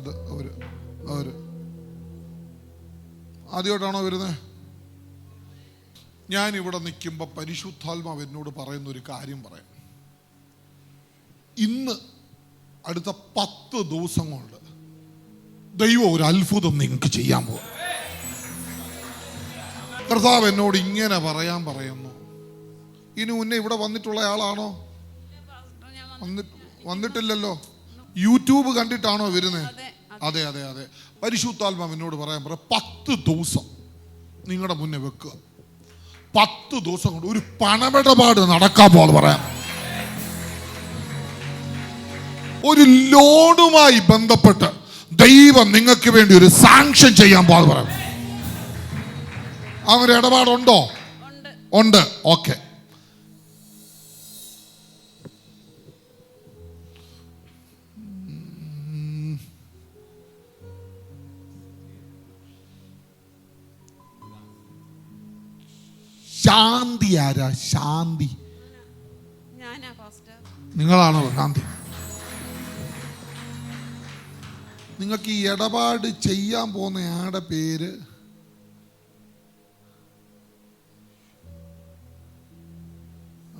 അത് അവർ അവർ. ആദ്യമായിട്ടാണോ വരുന്നത്? ഞാൻ ഇവിടെ നിൽക്കുമ്പോൾ പരിശുദ്ധാത്മാവ് എന്നോട് പറയുന്ന ഒരു കാര്യം പറയാം. ഇന്ന് അടുത്ത പത്ത് ദിവസം കൊണ്ട് ദൈവം ഒരു അത്ഭുതം നിങ്ങൾക്ക് ചെയ്യാൻ പോകും. കർത്താവ് എന്നോട് ഇങ്ങനെ പറയാൻ പറയുന്നു. ഇനി മുന്നേ ഇവിടെ വന്നിട്ടുള്ള ആളാണോ? വന്നിട്ട് വന്നിട്ടില്ലല്ലോ? യൂട്യൂബ് കണ്ടിട്ടാണോ വരുന്നത് അതെ, അതെ. അതെ പരിശുദ്ധാത്മാവിനോട് പരിശുദ്ധാത്മാവ് എന്നോട് പറയാൻ പറയാം പത്ത് ദിവസം നിങ്ങളുടെ മുന്നേ വെക്കുക. പത്ത് ദിവസം കൊണ്ട് ഒരു പണമിടപാട് നടക്കാൻ പോലെ പറയാം. ഒരു ലോണുമായി ബന്ധപ്പെട്ട് ദൈവം നിങ്ങൾക്ക് വേണ്ടി ഒരു സാങ്ഷൻ ചെയ്യാൻ പോലെ പറയാം. അവരുടെ ഇടപാടുണ്ടോ? ഉണ്ട്. ഓക്കെ. ശാന്തി ആരാ? ശാന്തി. നിങ്ങളാണോ ശാന്തി? നിങ്ങൾക്ക് ഈ ഇടപാട് ചെയ്യാൻ പോകുന്ന ആടെ പേര്?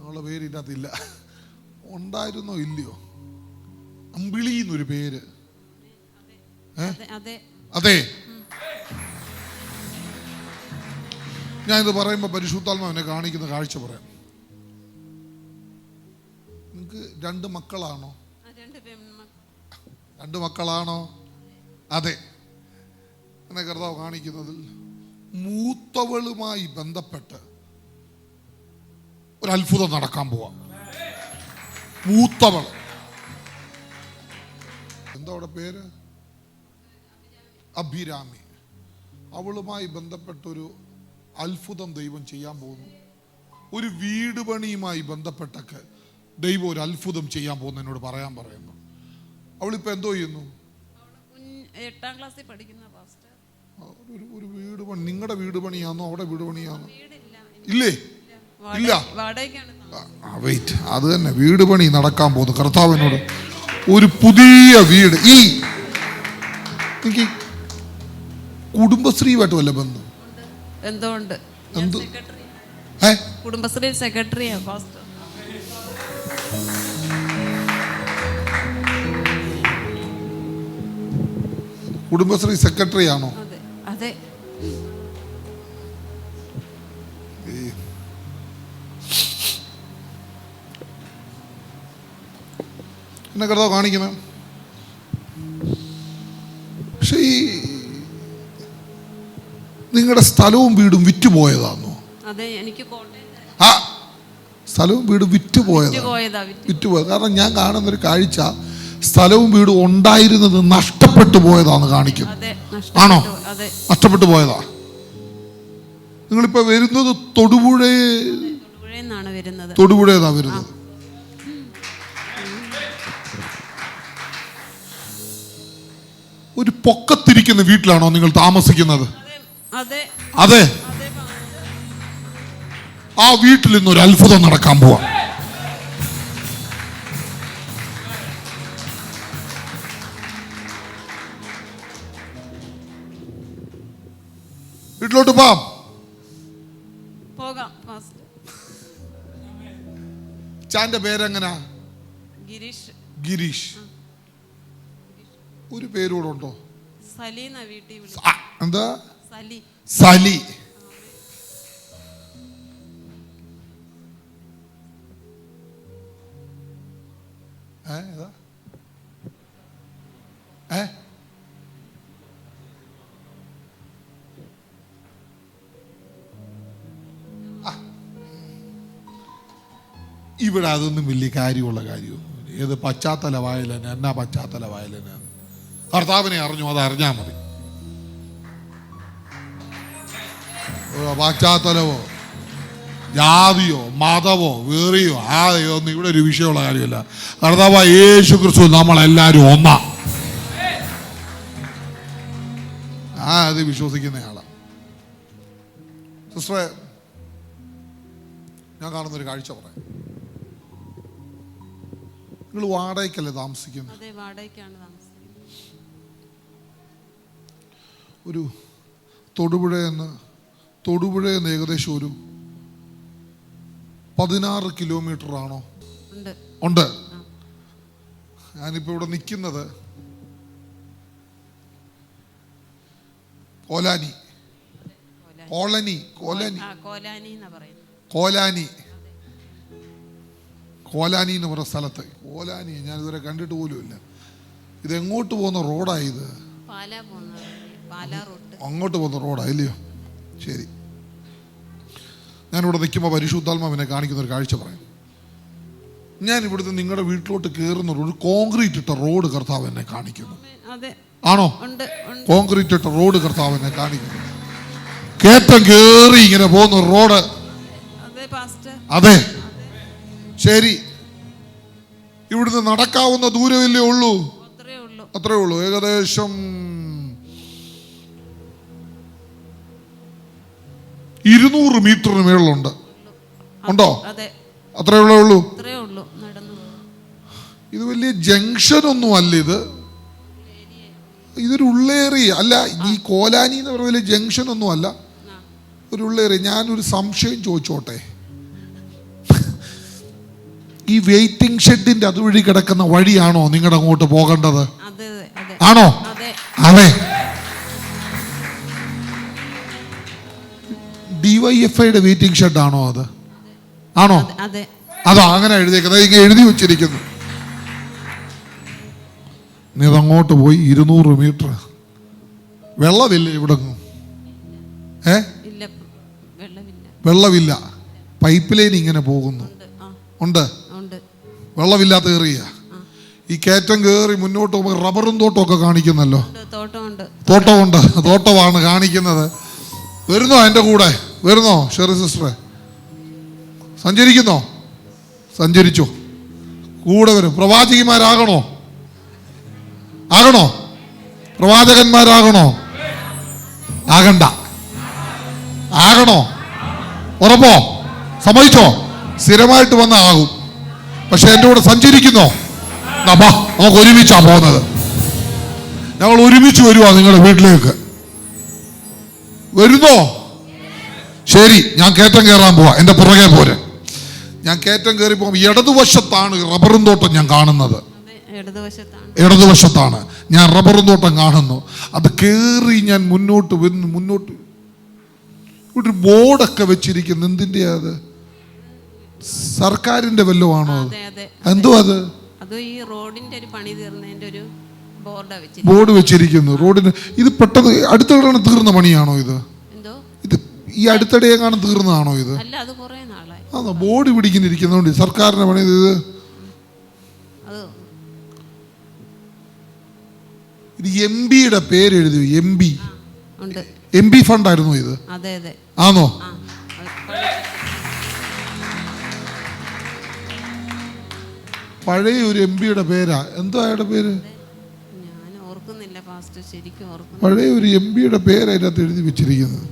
അവളുടെ പേര് ഇതിനകത്തില്ല ഉണ്ടായിരുന്നോ ഇല്ലയോ? അമ്പിളി എന്നൊരു പേര്. അതെ. അതെ ഇത് ഞാനിത് പറയുമ്പോൾ പരിശുദ്ധാത്മാവ് എന്നെ കാണിക്കുന്ന കാഴ്ച പറയാം. നിങ്ങൾക്ക് രണ്ട് മക്കളാണോ? രണ്ട് മക്കളാണോ? അതെ. എന്നെ കർത്താവ് കാണിക്കുന്നതിൽ മൂത്തവളുമായി ബന്ധപ്പെട്ട് ഒരു അത്ഭുതം നടക്കാൻ പോവാ. മൂത്തവൾ. എന്താ അവിടെ പേര്? അഭിരാമി. അവളുമായി ബന്ധപ്പെട്ടൊരു അത്ഭുതം ദൈവം ചെയ്യാൻ പോകുന്നു. ഒരു വീട് പണിയുമായി ബന്ധപ്പെട്ടൊക്കെ ദൈവം ഒരു അത്ഭുതം ചെയ്യാൻ പോകുന്നു എന്നോട് പറയാൻ പറയുന്നു. അവളിപ്പോൾ എന്തോ ചെയ്യുന്നു? എട്ടാം ക്ലാസ്സിൽ പഠിക്കുന്ന ഒരു ഒരു വീട് പണി നിങ്ങളുടെ വീട് പണിയാണോ അവിടെ വീട് പണിയാണോ വീടില്ല. ഇല്ലേ? ഇല്ല. വെയിറ്റ് അത് തന്നെ. വീട് പണി നടക്കാൻ പോകുന്നു. കർത്താവിനോട് ഒരു പുതിയ വീട്. ഈ എനിക്ക് കുടുംബശ്രീയുമായിട്ട് വല്ല ബന്ധം? എന്തുകൊണ്ട് കുടുംബശ്രീ സെക്രട്ടറിയാ ഫാസ്റ്റർ കുടുംബശ്രീ സെക്രട്ടറി ആണോ അതെ. അതെ എന്നെ കർത്താവ് കാണിക്കുന്നത് നിങ്ങളുടെ സ്ഥലവും വീടും വിറ്റുപോയതാന്നു? ആ സ്ഥലവും വീടും വിറ്റുപോയതാ. പോയതാ വിറ്റ്. വിറ്റുപോയത്. കാരണം ഞാൻ കാണുന്നൊരു കാഴ്ച സ്ഥലവും വീടും ഉണ്ടായിരുന്നത് നഷ്ടപ്പെട്ടു പോയതാന്ന് കാണിക്കുന്നത് അതെ ആണോ? നഷ്ടപ്പെട്ടു പോയതാ. നിങ്ങളിപ്പോ വരുന്നത് തൊടുപുഴ തൊടുപുഴേതാ വരുന്നത്. ഒരു പൊക്കത്തിരിക്കുന്ന വീട്ടിലാണോ നിങ്ങൾ താമസിക്കുന്നത്? അതെ. ആ വീട്ടിൽ ഇന്ന് ഒരു അത്ഭുതം നടക്കാൻ പോവാ. വീട്ടിലോട്ട് പോവാം. ചാന്റെ പേരെങ്ങനാ? ഗിരീഷ്. ഗിരീഷ്. ഒരു പേരൂടെ ഉണ്ടോ? സലീന വീട്ടിൽ എന്താ? സലി. ഇവിടെ അതൊന്നും വലിയ കാര്യമുള്ള കാര്യമൊന്നുമില്ല. ഏത് പശ്ചാത്തല വായലന എന്നാ പശ്ചാത്തല വായലന കർത്താവിനെ അറിഞ്ഞു? അത് അറിഞ്ഞാൽ മതി. പശ്ചാത്തലമോ ജാതിയോ മതമോ വേറിയോ ആദയോ ഒന്നും ഇവിടെ ഒരു വിഷയമുള്ള കാര്യമില്ല. കർത്താവ് യേശു ക്രിസ്തു നമ്മളെല്ലാവരും ഒന്നാ. ആ അത് വിശ്വസിക്കുന്നയാളാണ് സിസ്റ്ററെ ഞാൻ കാണുന്നൊരു കാഴ്ച പറയാം. നിങ്ങൾ വാടകയ്ക്കല്ലേ താമസിക്കുന്നത്? ഒരു തൊടുപുഴ താമസിക്കുന്നത് ഒരു തൊടുപുഴയെന്ന് തൊടുപുഴയെന്ന് ഏകദേശം ഒരു പതിനാറ് കിലോമീറ്റർ ആണോ? ഉണ്ട്. ഞാനിപ്പോൾ ഇവിടെ നിൽക്കുന്നത് കോലാനി. കോളനി കോലാനി. കോലാനി കോലാനി. കോലാനി എന്ന് പറയുന്ന സ്ഥലത്ത്. കോലാനി ഞാനിതുവരെ കണ്ടിട്ട് പോലുമില്ല ഇത് എങ്ങോട്ട് പോകുന്ന റോഡാ ഇത്? അങ്ങോട്ട് പോകുന്ന റോഡാ ഇല്ലയോ? ശരി. ഞാനിവിടെ നിൽക്കുമ്പോൾ പരിശുദ്ധാത്മാവിനെ കാണിക്കുന്ന ഒരു കാഴ്ച പറയാം. ഞാൻ ഇവിടുത്തെ നിങ്ങളുടെ വീട്ടിലോട്ട് കയറുന്ന ഒരു കോൺക്രീറ്റ് ഇട്ട റോഡ് കർത്താവ് എന്നെ കാണിക്കുന്നു. ആണോ? കോൺക്രീറ്റ് ഇട്ട റോഡ് കർത്താവ് എന്നെ കാണിക്കുന്നു. കേറ്റം കയറി ഇങ്ങനെ പോകുന്ന റോഡ്. അതെ ശരി. ഇവിടുന്ന് നടക്കാവുന്ന ദൂരമില്ലേ ഉള്ളൂ. അത്രേ ഉള്ളൂ. ഏകദേശം ഇരുന്നൂറ് മീറ്ററിന് മേളിലുണ്ട്. ഉണ്ടോ? അതെ. അത്രേ ഉള്ളേ ഇത് വലിയ ജംഗ്ഷൻ ഒന്നും അല്ല ഇത്. ഇതൊരു ഉള്ളേറി അല്ല ഈ കോലാനി എന്ന് പറയുന്ന വലിയ ജംഗ്ഷൻ ഒന്നും അല്ല. ഒരു ഉള്ളേറി. ഞാനൊരു സംശയം ചോദിച്ചോട്ടെ? ഈ വെയിറ്റിംഗ് ഷെഡിന്റെ അതുവഴി കിടക്കുന്ന വഴിയാണോ നിങ്ങളുടെ അങ്ങോട്ട് പോകേണ്ടത് ആണോ? അതെ. ആണോ വൈ എഫ് ഐയുടെ വെയിറ്റിംഗ് ഷെഡ് ആണോ? അത് ആണോ അതെ അങ്ങനെ എഴുതിയേക്കുന്നത്? ഇങ്ങനെ എഴുതി വെച്ചിരിക്കുന്നു. നീ അതങ്ങോട്ട് പോയി ഇരുന്നൂറ് മീറ്റർ. വെള്ളമില്ല ഇവിടെ ഏ? വെള്ളമില്ല. പൈപ്പ് ലൈൻ ഇങ്ങനെ പോകുന്നു. ഉണ്ട് വെള്ളമില്ലാത്ത ഏറിയ. ഈ കയറ്റം കയറി മുന്നോട്ട് പോകുമ്പോൾ റബ്ബറും തോട്ടമൊക്കെ കാണിക്കുന്നല്ലോ. തോട്ടമുണ്ട്. തോട്ടമാണ് കാണിക്കുന്നത്. വരുന്നോ എന്റെ കൂടെ? വരുന്നോ ഷെറി സിസ്റ്ററെ? സഞ്ചരിക്കുന്നോ? സഞ്ചരിച്ചോ. കൂടെ വരും. പ്രവാചകിമാരാകണോ? ആകണോ? പ്രവാചകന്മാരാകണോ? ആകണ്ട. ആകണോ? ഉറപ്പോ? സമ്മതിച്ചോ? സ്ഥിരമായിട്ട് വന്ന ആകും. പക്ഷെ എന്റെ കൂടെ സഞ്ചരിക്കുന്നോ? നമുക്ക് ഒരുമിച്ചാ പോകുന്നത്. ഞങ്ങൾ ഒരുമിച്ച് വരുവാ നിങ്ങളുടെ വീട്ടിലേക്ക്. വരുന്നോ? ശരി ഞാൻ കയറ്റം കയറാൻ പോവാ. എന്റെ പുറകെ പോരെ. ഞാൻ കയറ്റം കയറി പോകും ഇടതുവശത്താണ് റബ്ബറും തോട്ടം ഞാൻ കാണുന്നത്. ഇടതുവശത്താണ്. ഞാൻ റബ്ബറും തോട്ടം കാണുന്നു. അത് കയറി ഞാൻ മുന്നോട്ട് വന്ന് മുന്നോട്ട്. ഇവിടെ ഒരു ബോർഡൊക്കെ വെച്ചിരിക്കുന്നു. എന്തിന്റെ അത്? സർക്കാരിന്റെ വല്ലതും ആണോ എന്തോ അത്. ബോർഡാ വെച്ചിരിക്കുന്നു. റോഡിന് ഇത് പെട്ടെന്ന് അടുത്തിടെ തീർന്ന പണിയാണോ ഇത്? ഈ അടുത്തിടെ എങ്ങാനും തീർന്നതാണോ ഇത്? അല്ല അത് കുറെ നാളായി. ആണോ ബോർഡ് പിടിക്കുന്നിരിക്കുന്നതുകൊണ്ട് സർക്കാരിനെ പണി ഇത് അത് ഇത് എം ബിയുടെ പേര് എഴുതി എം ബി ഉണ്ട്. എം ബി ഫണ്ടായിരുന്നു ഇത്. അതെ അതെ. ആണോ ആ പഴയ ഒരു എം ബിയുടെ പേരാ. എന്തോ അയാളുടെ പേര്? പഴയ ഒരു എം ബിയുടെ പേര് അതിനകത്ത് എഴുതി വെച്ചിരിക്കുന്നത്.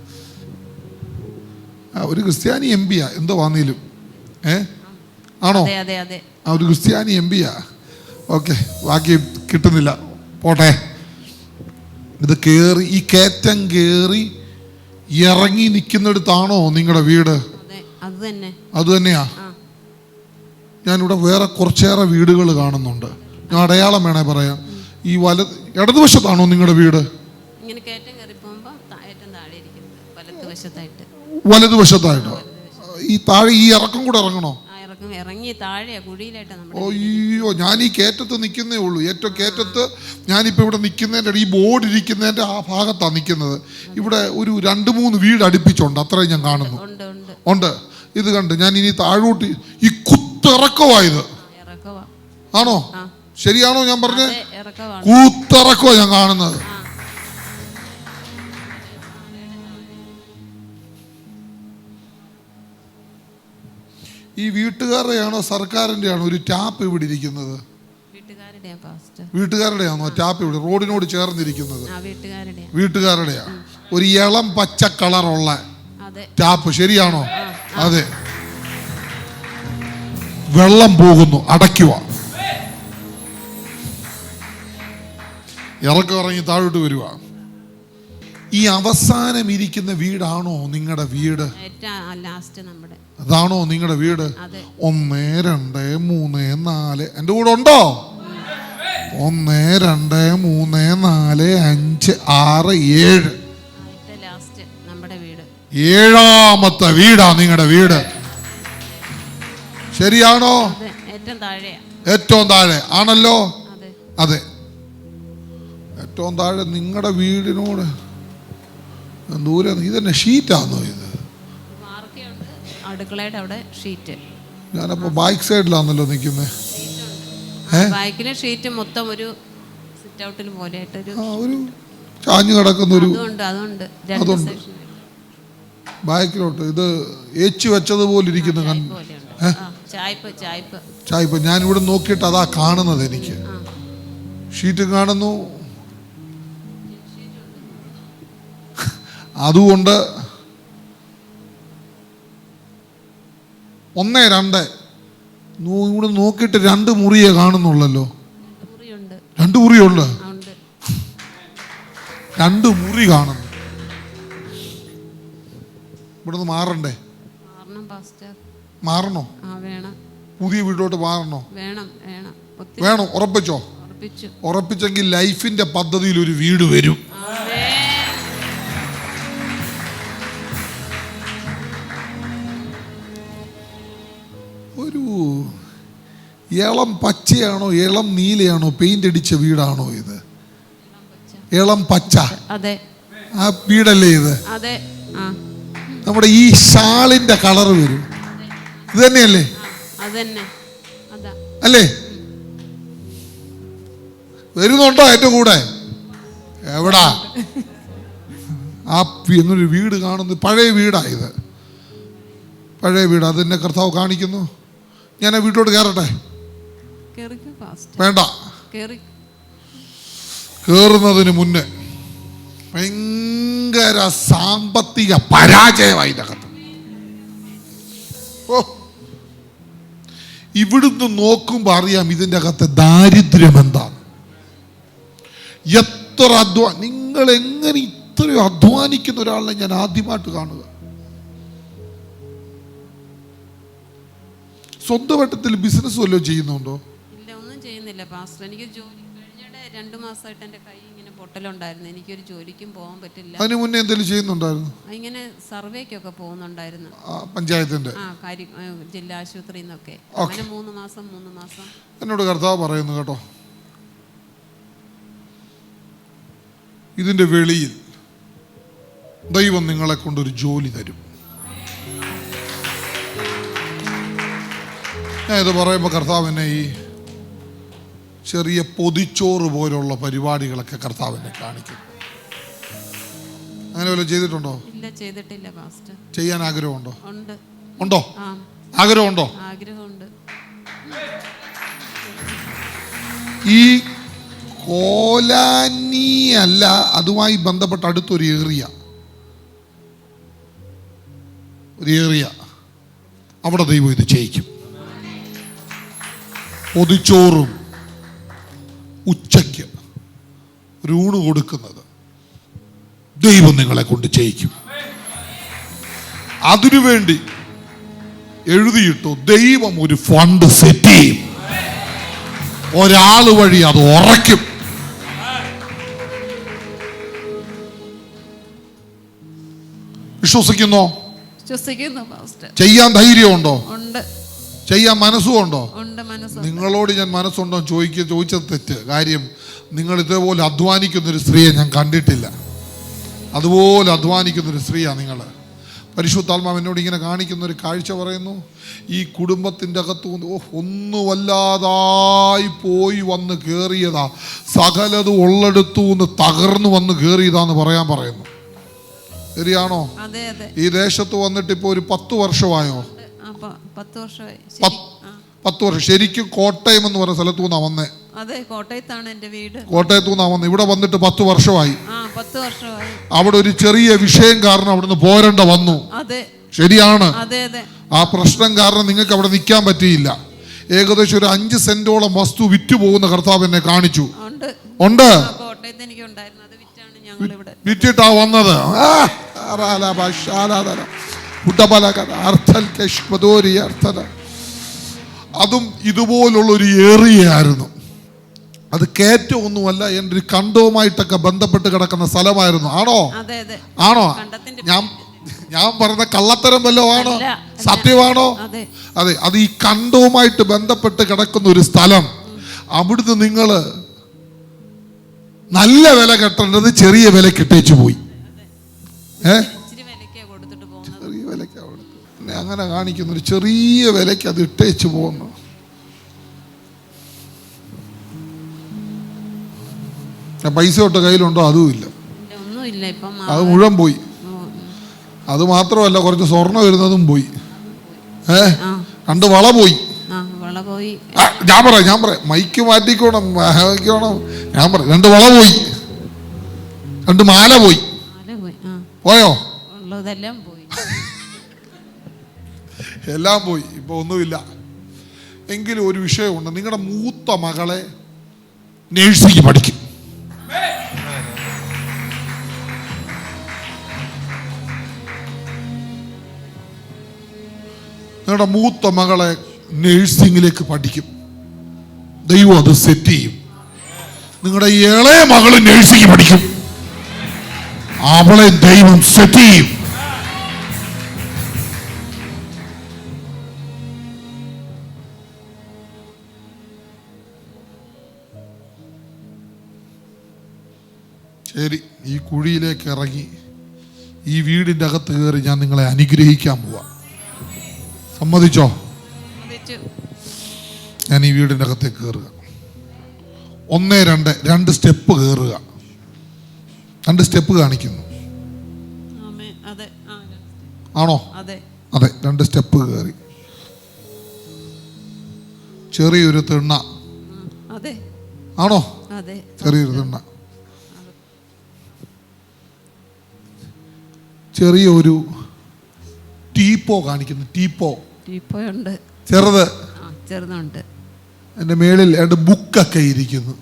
ഒരു ക്രിസ്ത്യാനി എം പിയാ എന്തോ വന്നിലും. ഏ? ആണോ? ആ ഒരു ക്രിസ്ത്യാനി എം പിയാ ഓക്കെ ബാക്കി കിട്ടുന്നില്ല. പോട്ടെ. ഇത് കയറി ഈ കയറ്റം കയറി ഇറങ്ങി നിൽക്കുന്നിടത്താണോ നിങ്ങളുടെ വീട്? അതെ അത് തന്നെ. അത് തന്നെയാ? ഞാനിവിടെ വേറെ കുറച്ചേറെ വീടുകൾ കാണുന്നുണ്ട്. ഞാൻ അടയാളം വേണേ പറയാം. ഈ വല ഇടതുവശത്താണോ നിങ്ങളുടെ വീട്? ഇങ്ങനെ കയറ്റം കയറി പോകുമ്പോൾ ഏറ്റവും താഴെ ഇരിക്കുന്നത്. വലത്ത് വശത്തായിട്ട് വലതുവശത്തായിട്ടോ? ഈ താഴെ ഈ ഇറക്കം കൂടെ ഇറങ്ങണോ? ഇറങ്ങി താഴെയാ കുഴിയിലായിട്ട് നമ്മുടെ അയ്യോ ഞാൻ ഈ കയറ്റത്ത് നിൽക്കുന്നേ ഉള്ളൂ. ഏറ്റവും കയറ്റത്ത് ഞാനിപ്പോൾ ഇവിടെ നിൽക്കുന്നതിന്റെ ഈ ബോർഡ് ഇരിക്കുന്നതിന്റെ ആ ഭാഗത്താണ് നിൽക്കുന്നത് ഇവിടെ ഒരു രണ്ട് മൂന്ന് വീട് അടുപ്പിച്ചുണ്ട്. അത്രയും ഞാൻ കാണുന്നു. ഉണ്ട് ഇത് കണ്ട് ഞാൻ ഇനി താഴോട്ട് ഈ കുത്തിറക്കമായത് ആണോ? ശരിയാണോ ഞാൻ പറഞ്ഞത് കൂത്തിറക്കോ ഞാൻ കാണുന്നത്. ഈ വീട്ടുകാരുടെയാണോ സർക്കാരിന്റെ ആണോ ഒരു ടാപ്പ് ഇവിടെ ഇരിക്കുന്നത്? വീട്ടുകാരുടെയാണോ ടാപ്പ് ഇവിടെ റോഡിനോട് ചേർന്നിരിക്കുന്നത്? വീട്ടുകാരുടെയാ. ഒരു ഇളം പച്ച കളറുള്ള ടാപ്പ്. ശരിയാണോ? അതെ. വെള്ളം പോകുന്നു. അടയ്ക്കുക. ഇറക്കം ഇറങ്ങി താഴോട്ട് വരിക. ഈ അവസാനം ഇരിക്കുന്ന വീടാണോ നിങ്ങളുടെ വീട്? അതാണോ നിങ്ങളുടെ വീട്? ഒന്ന് രണ്ട് മൂന്ന് നാല്. എന്റെ കൂടെ ഉണ്ടോ? ഒന്ന് രണ്ട് മൂന്ന് നാല് അഞ്ച് ആറ് ഏഴ്. ഏഴാമത്തെ വീടാ നിങ്ങളുടെ വീട്. ശരിയാണോ? ഏറ്റവും താഴെ. ആണല്ലോ? അതെ. ഏറ്റവും താഴെ നിങ്ങളുടെ വീടിനോട് ദൂരെ ഇതന്നെ ഷീറ്റാണോ ഇത്? അടുക്കളയുടെ അവിടെ ഷീറ്റ്. ഞാനപ്പോൾ ബൈക്ക് സൈഡിലാണല്ലോ നിൽക്കുന്നത്? ബൈക്കിലെ ഷീറ്റ് മൊത്തം ഒരു സിറ്റ് ഔട്ടിൽ ഒരു ചാഞ്ഞു കിടക്കുന്ന ഒരു അതുണ്ട്. ബാക്കിലോട്ട് ഇത് ഏച്ചു വെച്ചതുപോലെ ഇരിക്കുന്ന ചായ്പ് ഞാൻ ഇവിടെ നോക്കിയിട്ട് അതാ കാണുന്നത് എനിക്ക്. ഷീറ്റ് കാണുന്നു അതുകൊണ്ട് ഒന്ന് രണ്ട് ഇവിടെ നോക്കിയിട്ട് രണ്ട് മുറിയെ കാണുന്നുള്ളല്ലോ. രണ്ട് മുറിയുണ്ട്. രണ്ട് മുറി കാണുന്നു. ഇവിടുന്ന് മാറണ്ടേ? മാറണം പുതിയ വീട്ടിലോട്ട് മാറണോ? വേണം ഉറപ്പിച്ചു? ഉറപ്പിച്ചെങ്കിൽ ലൈഫിന്റെ പദ്ധതിയിൽ ഒരു വീട് വരും. ഒരു ഇളം പച്ചയാണോ ഇളം നീലയാണോ പെയിന്റ് അടിച്ച വീടാണോ ഇത്? ഇളം പച്ച. അതെ. ആ വീടല്ലേ ഇത്? അതെ. നമ്മുടെ ഈ ഷാളിന്റെ കളർ വരും. ഇത് തന്നെയല്ലേ? അല്ലേ? വരുന്നുണ്ടോ ഏറ്റവും കൂടെ? എവിടാ? ആ എന്നൊരു വീട് കാണുന്നു. പഴയ വീടാ ഇത്. പഴയ വീട്. അതെന്നെ കർത്താവ് കാണിക്കുന്നു. ഞാൻ വീട്ടിലോട്ട് കയറട്ടെ? വേണ്ട. കയറുന്നതിന് മുന്നേ ഭയങ്കര സാമ്പത്തിക പരാജയമായി ഇതിനകത്ത് ഓ. ഇവിടുന്ന് നോക്കുമ്പോൾ അറിയാം ഇതിന്റെ അകത്ത് ദാരിദ്ര്യം എന്താണ് എത്ര അധ്വാ നിങ്ങൾ എങ്ങനെ ഇത്രയും അധ്വാനിക്കുന്ന ഒരാളെ ഞാൻ ആദ്യമായിട്ട് കാണുക? സ്വന്തമായിട്ടത്തിൽ ബിസിനസ് വല്ലതും ചെയ്യുന്നുണ്ടോ? ഇല്ല ഒന്നും ചെയ്യുന്നില്ല പാസ്റ്റർ എനിക്ക് ജോലി കഴിഞ്ഞിടെ രണ്ട് മാസമായിട്ട് എന്റെ കൈ ഇങ്ങനെ പൊട്ടലുണ്ടായിരുന്നു. എനിക്കൊരു ജോലിക്കും പോകാൻ പറ്റില്ല. അതിന് മുന്നേ എന്തെങ്കിലും ചെയ്യുന്നുണ്ടായിരുന്നു? ഇങ്ങനെ സർവേക്കൊക്കെ പോകുന്നുണ്ടായിരുന്നു. ആ, പഞ്ചായത്തിന്റെ ആ കാര്യ ആ, ജില്ലാ ആശുപത്രിയിൽ നിന്നൊക്കെ. അങ്ങനെ മൂന്ന് മാസം മൂന്ന് മാസം. എന്നോട് കർത്താവ് പറയുന്നു കേട്ടോ. ഇതിന്റെ വെളിയിൽ ദൈവം നിങ്ങളെ കൊണ്ടൊരു ജോലി തരും. ഞാൻ ഇത് പറയുമ്പോൾ കർത്താവിനെ ഈ ചെറിയ പൊതിച്ചോറ് പോലുള്ള പരിപാടികളൊക്കെ കർത്താവിനെ കാണിക്കും. അങ്ങനെ വല്ലതും ചെയ്തിട്ടുണ്ടോ? ഇല്ല ചെയ്തിട്ടില്ല പാസ്റ്റർ ചെയ്യാൻ ആഗ്രഹമുണ്ടോ? ഉണ്ട്. ഉണ്ടോ? ആഗ്രഹമുണ്ട്. ഈ കോലാനി അല്ല അതുമായി ബന്ധപ്പെട്ട അടുത്തൊരു ഏറിയ. ഒരു ഏറിയ. അവിടെ ദൈവം ഇത് ചെയ്യിക്കും. പൊതിച്ചോറും ഉച്ചയ്ക്ക് ഒരു ഊണ് കൊടുക്കുന്നത് ദൈവം നിങ്ങളെ കൊണ്ട് ചെയ്യിക്കും. അതിനുവേണ്ടി എഴുതിയിട്ടു ദൈവം ഒരു ഫണ്ട് സെറ്റ് ചെയ്യും. ഒരാൾ വഴി അത് ഉറയ്ക്കും. വിശ്വസിക്കുന്നോ? ചെയ്യാൻ ധൈര്യമുണ്ടോ? ഉണ്ട്. ചെയ്യാൻ മനസ്സുമുണ്ടോ നിങ്ങളോട് ഞാൻ മനസ്സുണ്ടോ ചോദിക്കുക ചോദിച്ചത് തെറ്റ്. കാര്യം നിങ്ങൾ ഇതേപോലെ അധ്വാനിക്കുന്ന ഒരു സ്ത്രീയെ ഞാൻ കണ്ടിട്ടില്ല. അതുപോലെ അധ്വാനിക്കുന്ന ഒരു സ്ത്രീയാണ് നിങ്ങൾ പരിശുദ്ധാത്മാവ് എന്നോട് ഇങ്ങനെ കാണിക്കുന്ന ഒരു കാഴ്ച പറയുന്നു. ഈ കുടുംബത്തിന്റെ അകത്ത് ഓ ഒന്നുമല്ലാതായി പോയി വന്ന് കയറിയതാ സകലത് ഉള്ളെടുത്തു നിന്ന് തകർന്നു വന്ന് കയറിയതാന്ന് പറയാൻ പറയുന്നു. ശരിയാണോ? ഈ ദേശത്ത് വന്നിട്ട് ഇപ്പോൾ ഒരു പത്ത് വർഷമായോ? പത്ത് വർഷമായി പത്ത് വർഷം ശരിക്കും കോട്ടയം എന്ന് പറഞ്ഞ സ്ഥലത്തു നിന്നാണ് വന്നേ. അതെ കോട്ടയത്താണ് എന്റെ വീട്. കോട്ടയത്തു നിന്നാണ് വന്നത് ഇവിടെ വന്നിട്ട് പത്ത് വർഷമായി. പത്ത് വർഷമായി. അവിടെ ഒരു ചെറിയ വിഷയം കാരണം അവിടുന്ന് പോരണ്ട വന്നു. അതെ. ശരിയാണ്. അതെ അതെ. ആ പ്രശ്നം കാരണം നിങ്ങൾക്ക് അവിടെ നിൽക്കാൻ പറ്റിയില്ല. ഏകദേശം ഒരു അഞ്ച് സെന്റോളം വസ്തു വിറ്റുപോകുന്ന കർത്താവ് എന്നെ കാണിച്ചു. ഉണ്ട്. വിറ്റിട്ടാ വന്നത്. ആ, ആരാല ഭാഷാലാതല. ഉടബലകര, അർത്ഥൽ കശ്മതോരി അർത്ഥന. അതും ഇതുപോലുള്ള ഒരു ഏറിയായിരുന്നു അത് കയറ്റമൊന്നുമല്ല എന്റെ ഒരു കണ്ടവുമായിട്ടൊക്കെ ബന്ധപ്പെട്ട് കിടക്കുന്ന സ്ഥലമായിരുന്നു. ആണോ? ആണോ? ഞാൻ ഞാൻ പറഞ്ഞ കള്ളത്തരം വല്ലോ ആണോ. സത്യമാണോ? അതെ. അതെ ഈ കണ്ടവുമായിട്ട് ബന്ധപ്പെട്ട് കിടക്കുന്ന ഒരു സ്ഥലം. അവിടുന്ന് നിങ്ങൾ നല്ല വില കെട്ടേണ്ടത് ചെറിയ വില കിട്ടേച്ചു പോയി. ഏ? ഇച്ചിരി വിലക്കാ കൊടുത്തിട്ട് പോകുന്നത്? ചെറിയ പിന്നെ അങ്ങനെ കാണിക്കുന്നു ഒരു ചെറിയ വിലക്ക് അത് ഇട്ടേച്ച് പോകുന്നു. പൈസ തൊട്ട് കയ്യിലുണ്ടോ? അതും ഇല്ല. ഇല്ല, ഒന്നുമില്ല അത് മുഴുവൻ പോയി. അത് മാത്രമല്ല കുറച്ച് സ്വർണം വരുന്നതും പോയി. ഏ? കണ്ട് രണ്ട് വള പോയി. ഞാൻ പറയാം ഞാൻ പറയാം. മൈക്ക് മാറ്റിക്കോണം മാറ്റിക്കോണം ഞാൻ പറയാം. രണ്ട് വള പോയി. രണ്ട് മാല പോയി. പോയോ? ഉള്ളതെല്ലാം പോയി. എല്ലാം പോയി. ഇപ്പൊ ഒന്നുമില്ല. എങ്കിലും ഒരു വിഷയമുണ്ട്. നിങ്ങളുടെ മൂത്ത മകളെ നേഴ്സിംഗ് പഠിക്കും. നിങ്ങളുടെ മൂത്ത മകളെ നേഴ്സിംഗിലേക്ക് പഠിക്കും. ദൈവം അത് സെറ്റ് ചെയ്യും. നിങ്ങളുടെ ഇളയ മകൾ നേഴ്സിംഗ് പഠിക്കും. അവളെ ദൈവം സെറ്റ് ചെയ്യും. ശരി ഈ കുഴിയിലേക്ക് ഇറങ്ങി ഈ വീടിന്റെ അകത്ത് കയറി ഞാൻ നിങ്ങളെ അനുഗ്രഹിക്കാൻ പോവാ. സമ്മതിച്ചോ. ഞാൻ ഈ വീടിന്റെ അകത്തേക്ക് കയറുക. ഒന്ന് രണ്ട് രണ്ട് സ്റ്റെപ്പ് കയറുക. രണ്ട് സ്റ്റെപ്പ് കാണിക്കുന്നു. ആണോ? അതെ. രണ്ട് സ്റ്റെപ്പ് കയറി. ചെറിയൊരു തിണ്ണ. ആണോ? ചെറിയൊരു തിണ്ണ. ചെറിയൊരു ടീപ്പോ കാണിക്കുന്നു ടീപ്പോ. ടീപ്പോയുണ്ട്. ചെറുത്. ചെറുതുണ്ട്. എന്റെ മേളിൽ രണ്ട് ബുക്കൊക്കെ ഇരിക്കുന്നു.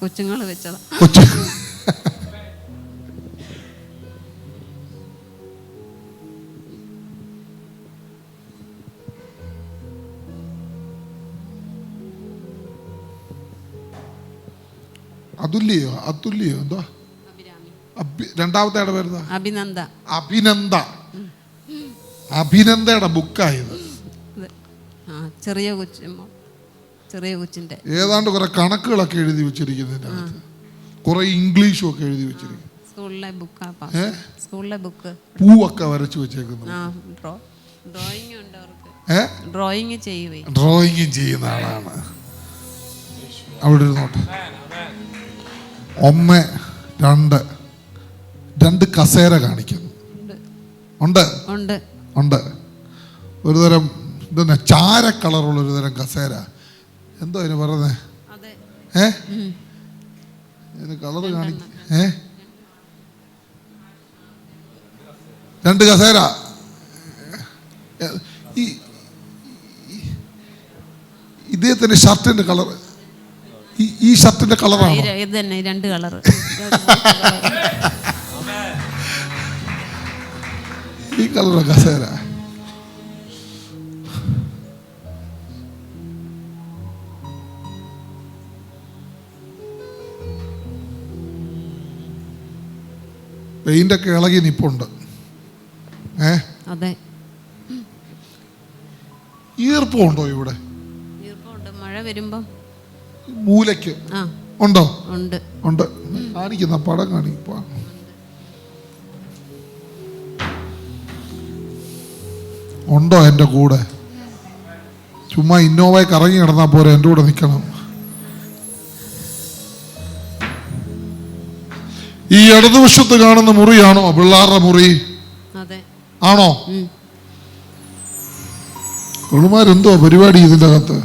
കൊച്ചുങ്ങൾ വെച്ചതാ. കൊച്ചു. അതുല്യോ അതുല്യോ എന്തോ? രണ്ടാമത്തെ ഇട വരുന്ന അഭിനന്ദ. അഭിനന്ദ. അഭിനന്ദയുടെ ബുക്കായത്. ചെറിയ കൊച്ചു ചെറിയ കൊച്ചിന്റെ ഏതാണ്ട് കുറെ കണക്കുകളൊക്കെ എഴുതി വെച്ചിരിക്കുന്നതിന്റെ അകത്ത്. കുറെ ഇംഗ്ലീഷും ഒക്കെ എഴുതി വെച്ചിരിക്കുന്നു. സ്കൂളിലെ ബുക്കാ? സ്കൂളിലെ ബുക്ക്. പൂവൊക്കെ വരച്ചു വെച്ചേക്കുന്നു. ഡ്രോയിങ് ഉണ്ട് അവർക്ക്. ഡ്രോയിങ് ചെയ്യുവേ. ഡ്രോയിങ് ചെയ്യുന്ന ആളാണ്. അവിടെ ഇരുന്നോട്ടെ. ഒന്ന് രണ്ട്. രണ്ട് കസേര കാണിക്കുന്നു ഉണ്ട്. ഉണ്ട്? ഒരു തരം ഇതെന്നെ ചാര കളറുള്ള ഒരു തരം കസേര. എന്തോ അതിന് പറഞ്ഞേ ഏ. കളർ കാണി ഏ? രണ്ട് കസേര. ഈ ഇദ്ദേഹത്തിന്റെ ഷർട്ടിന്റെ കളർ. ഈ ഷർട്ടിന്റെ കളറാണ്? ഇത് തന്നെ രണ്ട് കളർ ഈ കളറുടെ കസേര. പെയിന്റൊക്കെ ഇളകി നിപ്പുണ്ട്. ഏ? അതെ. ഈർപ്പമുണ്ടോ ഇവിടെ? ഈർപ്പമുണ്ട്. മഴ വരുമ്പം. മൂലയ്ക്ക്. ഉണ്ടോ? ഉണ്ട്. ഉണ്ട്. കാണിക്കുന്ന പടം കാണിപ്പ. ഉണ്ടോ എന്റെ കൂടെ? ചുമ്മാ ഇന്നോവയെ കറങ്ങി കിടന്നാൽ പോരെ എന്റെ കൂടെ നിൽക്കണം ഈ ഇടതുവശത്ത് കാണുന്ന മുറിയാണോ പിള്ളാരുടെ മുറി? ആണോ? പിള്ളമാരെന്തോ പരിപാടി ഇതിന്റെ അകത്ത്?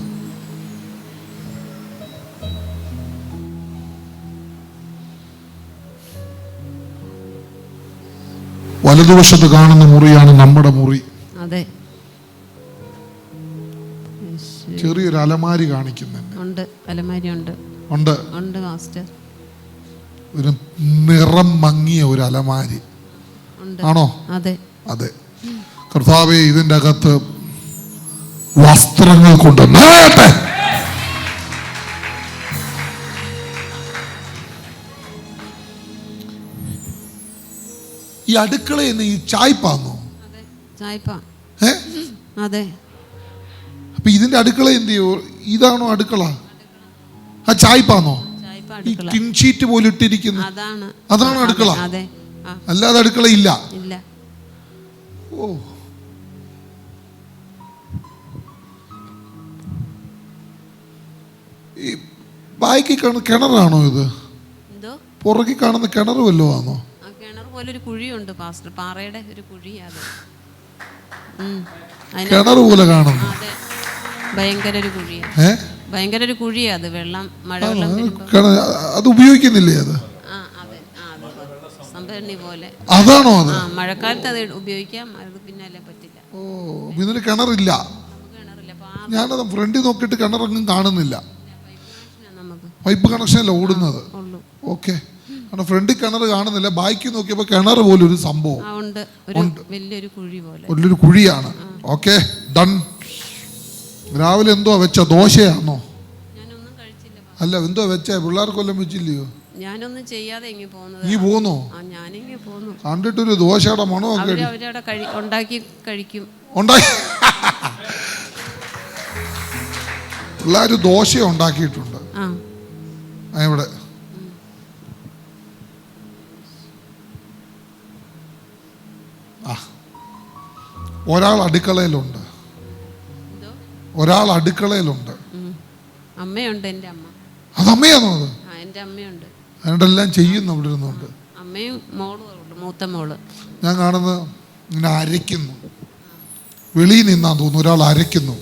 വലതുവശത്ത് കാണുന്ന മുറിയാണ് നമ്മുടെ മുറി. അതെ. ചെറിയൊരു അലമാരി കാണിക്കുന്നുണ്ട്. ഉണ്ട് അലമാരി ഉണ്ട്. ഉണ്ട്. ഉണ്ട് മാസ്റ്റർ. ഒരു നിറം മങ്ങിയ ഒരു അലമാരി. ആണോ? അതെ. അതെ. കർത്താവെ ഇതിന്റെ അകത്ത് വസ്ത്രങ്ങൾ കൊണ്ട് നിറയട്ടെ. ഈ അടുക്കളയിൽ നിന്ന് ഈ ചായ്പാന്നോ ചായ്പ അതെ. അപ്പൊ ഇതിന്റെ അടുക്കള എന്ത് ചെയ്യോ? ഇതാണോ അടുക്കള? ആ ചായ്പാന്നോ ഈ കിൻഷീറ്റ് പോലെ ഇട്ടിരിക്കുന്നു. അതാണ്. അടുക്കള. അല്ലാതെ അടുക്കള ഇല്ല. ഓ. ഈ ബാക്കി കാണുന്ന കിണറാണോ ഇത്? പുറകിൽ കാണുന്ന കിണർ വല്ലോ ആണോ? കിണർ പോലെ ഒരു കുഴിയുണ്ട് പാസ്റ്റർ. പാറയുടെ ഒരു കുഴി അത്. കിണർ പോലെ കാണുന്നു. ഭയങ്കര ഒരു ഭയങ്കര ഒരു കുഴിയാ അത്. വെള്ളം മഴ വെള്ളം അത് ഉപയോഗിക്കുന്നില്ലേ അത്? സംഭരണി പോലെ. അതാണോ അത്? മഴക്കാലത്ത് അത് ഉപയോഗിക്കാം. അത് പിന്നാലെ പറ്റില്ല. ഓ ഇതിന് കിണറില്ല. ഞാനത് ഫ്രണ്ടിൽ നോക്കിയിട്ട് കിണറൊന്നും കാണുന്നില്ല. പൈപ്പ് കണക്ഷനല്ല ഓടുന്നത്. ഓക്കെ. കാരണം ഫ്രണ്ടിൽ കിണർ കാണുന്നില്ല. ബാക്കി നോക്കിയപ്പോൾ കിണർ പോലെ ഒരു സംഭവം വലിയൊരു കുഴിയാണ്. ഓക്കെ. ഡൺ. രാവിലെ എന്തോ വെച്ച ദോശയാണോ അല്ല എന്തോ വെച്ച പിള്ളേർക്കൊല്ലം വെച്ചില്ലയോ? ഞാനൊന്നും ചെയ്യാതെ ഇങ്ങി പോകുന്നത്. നീ പോന്നോ ഞാനിങ്ങി പോന്നു കണ്ടിട്ടൊരു ദോശയുടെ മണോ അവരവിടെ ഉണ്ടാക്കി കഴിക്കും. പിള്ളേർ ദോശ ഉണ്ടാക്കിയിട്ടുണ്ട്. ഇവിടെ. ഒരാൾ അടുക്കളയിലുണ്ട്. ഒരാൾ അടുക്കളയിലുണ്ട്. അമ്മയുണ്ട് എന്റെ അമ്മ. അത് അമ്മയാണോ അത്? എന്റെ അമ്മയുണ്ട്. അതിനെല്ലാം ചെയ്യുന്നു അവിടെ ഇരുന്നുണ്ട് അമ്മയും മോളും ഉണ്ട് മൂത്ത മോൾ. ഞാൻ കാണുന്നത് ഇങ്ങനെ അരയ്ക്കുന്നു. വെളിയിൽ നിന്നാ തോന്നുന്നു ഒരാൾ അരയ്ക്കുന്നു.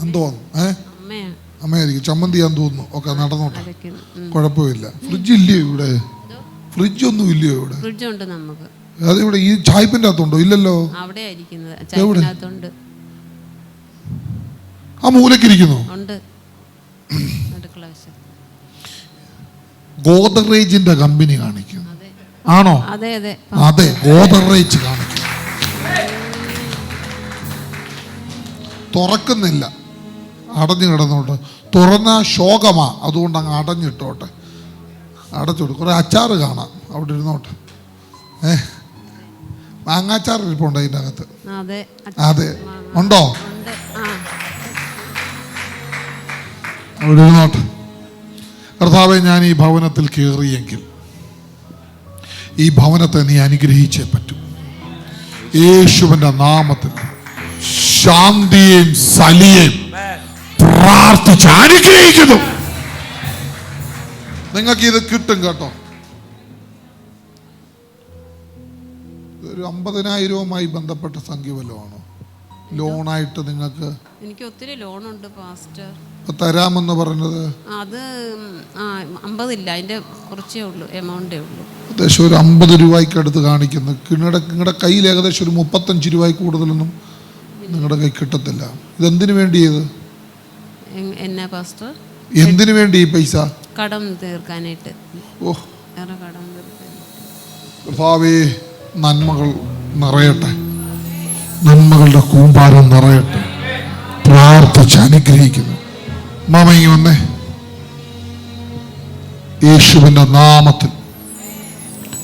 എന്തോ ഏ? അമ്മയാ. അമ്മയായിരിക്കും. ചമ്മന്തി ചെയ്യാൻ തോന്നുന്നു. ഒക്കെ നടന്നോട്ടെ. കുഴപ്പമില്ല. ഫ്രിഡ്ജ് ഇല്ലയോ ഇവിടെ? ഫ്രിഡ്ജ് ഒന്നും ഇല്ലയോ ഇവിടെ? ഫ്രിഡ്ജ് ഉണ്ട് നമുക്ക് അതിവിടെ ഈ ചായ്പിന്റെ അകത്തുണ്ടോ? ഇല്ലല്ലോ. അവിടെ ചൈനകത്തുണ്ട് ആ മൂലക്കിരിക്കുന്നു ഗോദറേജിന്റെ കമ്പനി കാണിക്കുന്നു. ആണോ? അതെ ഗോദറേജ് കാണിക്കുന്നു. തുറക്കുന്നില്ല. അടഞ്ഞു കിടന്നോട്ട്. തുറന്ന ശോകമാ. അതുകൊണ്ട് അങ്ങ് അടഞ്ഞിട്ടോട്ടെ. അടച്ചോട്ട് കുറെ അച്ചാറ് കാണാം. അവിടെ ഇരുന്നോട്ടെ. ഏ? മാങ്ങാച്ചാർ ഇരിപ്പുണ്ട് അതിന്റെ അകത്ത്. അതെ. ഉണ്ടോ? അവിടെ കർത്താവെ ഞാൻ ഈ ഭവനത്തിൽ കയറിയെങ്കിൽ ഈ ഭവനത്തെ നീ അനുഗ്രഹിച്ചേ പറ്റൂ. യേശുവിന്റെ നാമത്തിൽ ശാന്തിയും സലിയെയും പ്രാർത്ഥിച്ച് അനുഗ്രഹിക്കുന്നു. നിങ്ങൾക്ക് ഇത് കിട്ടും കേട്ടോ. ഒരു അമ്പതിനായിരവുമായി ബന്ധപ്പെട്ട സംഖ്യ വല്ലതും ആണോ? ലോണായിട്ട് നിങ്ങൾക്ക് എനിക്ക് ഒത്തിരി ലോണുണ്ട് പാസ്റ്റർ. തരാമെന്ന് പറഞ്ഞത്? അത് അമ്പതില്ല അതിന്റെ കുറച്ചേ ഉള്ളൂ എമൗണ്ടേ ഉള്ളൂ. ഏകദേശം ഒരു അമ്പത് രൂപയ്ക്ക് അടുത്ത് കാണിക്കുന്നു. നിങ്ങളുടെ നിങ്ങളുടെ കയ്യിൽ ഏകദേശം ഒരു മുപ്പത്തഞ്ച് രൂപയ്ക്ക് കൂടുതലൊന്നും നിങ്ങളുടെ കൈ കിട്ടത്തില്ല. ഇതെന്തിനു വേണ്ടി ഇത്? എന്നാ പാസ്റ്റർ? എന്തിനു വേണ്ടി ഈ പൈസ? കടം തീർക്കാനായിട്ട്. ഓഹ് കടം തീർക്കാൻ നന്മകൾ നിറയട്ടെ. നന്മകളുടെ കൂമ്പാരം നിറയട്ടെ. പ്രാർത്ഥിച്ച് അനുഗ്രഹിക്കുന്നു. മാമങ്ങി വന്നേ. യേശുവിന്റെ നാമത്തിൽ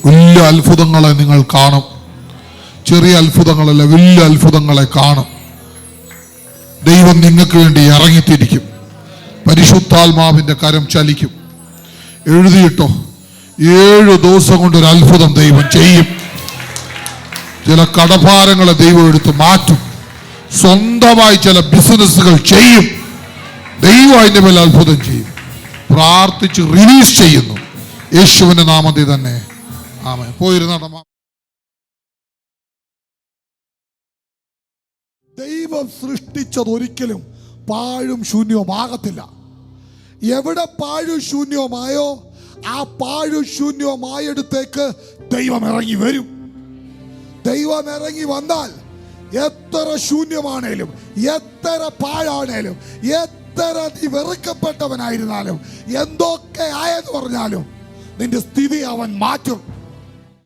വലിയ അത്ഭുതങ്ങളെ നിങ്ങൾ കാണും. ചെറിയ അത്ഭുതങ്ങളല്ല വലിയ അത്ഭുതങ്ങളെ കാണും. ദൈവം നിങ്ങൾക്ക് വേണ്ടി ഇറങ്ങിത്തിരിക്കും. പരിശുദ്ധാത്മാവിന്റെ കരം ചലിക്കും. എഴുതിയിട്ടോ ഏഴ് ദിവസം കൊണ്ട് ഒരു അത്ഭുതം ദൈവം ചെയ്യും. ചില കടഭാരങ്ങളെ ദൈവം എടുത്ത് മാറ്റും. സ്വന്തമായി ചില ബിസിനസ്സുകൾ ചെയ്യും. ദൈവം അതിന്റെ മേലെ അത്ഭുതം ചെയ്യും. പ്രാർത്ഥിച്ച് റിലീസ് ചെയ്യുന്നു. യേശുവിന്റെ നാമത്തിൽ തന്നെ. ആമേ പോയിരുന്ന ദൈവം സൃഷ്ടിച്ചത് ഒരിക്കലും പാഴും ശൂന്യവുമാകത്തില്ല എവിടെ പാഴും ശൂന്യവുമായോ ആ പാഴും ശൂന്യവുമായടുത്തേക്ക് ദൈവം ഇറങ്ങി വരും. ദൈവം ഇറങ്ങി വന്നാൽ എത്ര ശൂന്യമാണേലും എത്ര പാഴാണേലും എത്ര നീ വെറുക്കപ്പെട്ടവനായിരുന്നാലും എന്തൊക്കെ ആയെന്ന് പറഞ്ഞാലും നിന്റെ സ്ഥിതി അവൻ മാറ്റും.